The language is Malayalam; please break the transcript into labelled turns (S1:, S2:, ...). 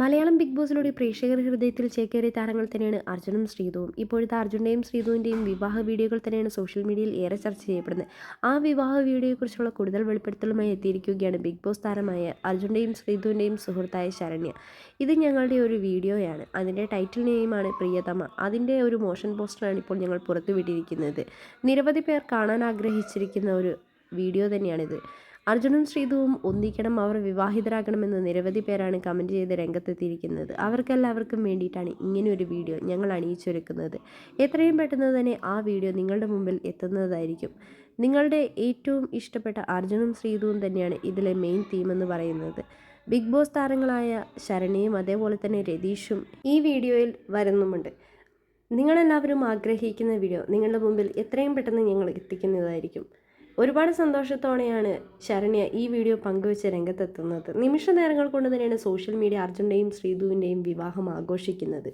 S1: മലയാളം ബിഗ് ബോസിലൂടെ പ്രേക്ഷകർ ഹൃദയത്തിൽ ചേക്കേറിയ താരങ്ങൾ തന്നെയാണ് അർജുനും ശ്രീതുവും ഇപ്പോഴത്തെ അർജുന്റെയും ശ്രീതുവിന്റെയും വിവാഹ വീഡിയോകൾ തന്നെയാണ് സോഷ്യൽ മീഡിയയിൽ ഏറെ ചർച്ച ചെയ്യപ്പെടുന്നത്. ആ വിവാഹ വീഡിയോയെക്കുറിച്ചുള്ള കൂടുതൽ വെളിപ്പെടുത്തലുമായി എത്തിയിരിക്കുകയാണ് ബിഗ് ബോസ് താരമായ അർജുന്റെയും ശ്രീതുവിന്റെയും സുഹൃത്തായ ശരണ്യ. ഇത് ഞങ്ങളുടെ ഒരു വീഡിയോയാണ്. അതിന്റെ ടൈറ്റിൽ നെയിമാണ് പ്രിയതമ. അതിന്റെ ഒരു മോഷൻ പോസ്റ്ററാണ് ഇപ്പോൾ ഞങ്ങൾ പുറത്തുവിട്ടിരിക്കുന്നത്. നിരവധി പേർ കാണാൻ ആഗ്രഹിച്ചിരിക്കുന്ന ഒരു വീഡിയോ തന്നെയാണിത്. അർജുനും ശ്രീതുവും ഒന്നിക്കണം അവർ വിവാഹിതരാകണമെന്ന് നിരവധി പേരാണ് കമന്റ് ചെയ്ത് രംഗത്തെത്തിയിരിക്കുന്നത്. അവർക്കെല്ലാവർക്കും വേണ്ടിയിട്ടാണ് ഇങ്ങനെ ഒരു വീഡിയോ ഞങ്ങൾ അണിയിച്ചൊരുക്കുന്നത്. എത്രയും പെട്ടെന്ന് തന്നെ ആ വീഡിയോ നിങ്ങളുടെ മുമ്പിൽ എത്തുന്നതായിരിക്കും. നിങ്ങളുടെ ഏറ്റവും ഇഷ്ടപ്പെട്ട അർജുനും ശ്രീതുവും തന്നെയാണ് ഇതിലെ മെയിൻ തീം എന്ന് പറയുന്നത്. ബിഗ് ബോസ് താരങ്ങളായ ശരണിയും അതേപോലെ തന്നെ രതീഷും ഈ വീഡിയോയിൽ വരുന്നുമുണ്ട്. നിങ്ങളെല്ലാവരും ആഗ്രഹിക്കുന്ന വീഡിയോ നിങ്ങളുടെ മുമ്പിൽ എത്രയും പെട്ടെന്ന് ഞങ്ങൾ എത്തിക്കുന്നതായിരിക്കും. ഒരുപാട് സന്തോഷത്തോടെയാണ് ശരണ്യ ഈ വീഡിയോ പങ്കുവെച്ച് രംഗത്തെത്തുന്നത്. നിമിഷ നേരങ്ങൾ കൊണ്ട് തന്നെയാണ് സോഷ്യൽ മീഡിയ അർജുന്റെയും ശ്രീധുവിന്റെയും വിവാഹം ആഘോഷിക്കുന്നത്.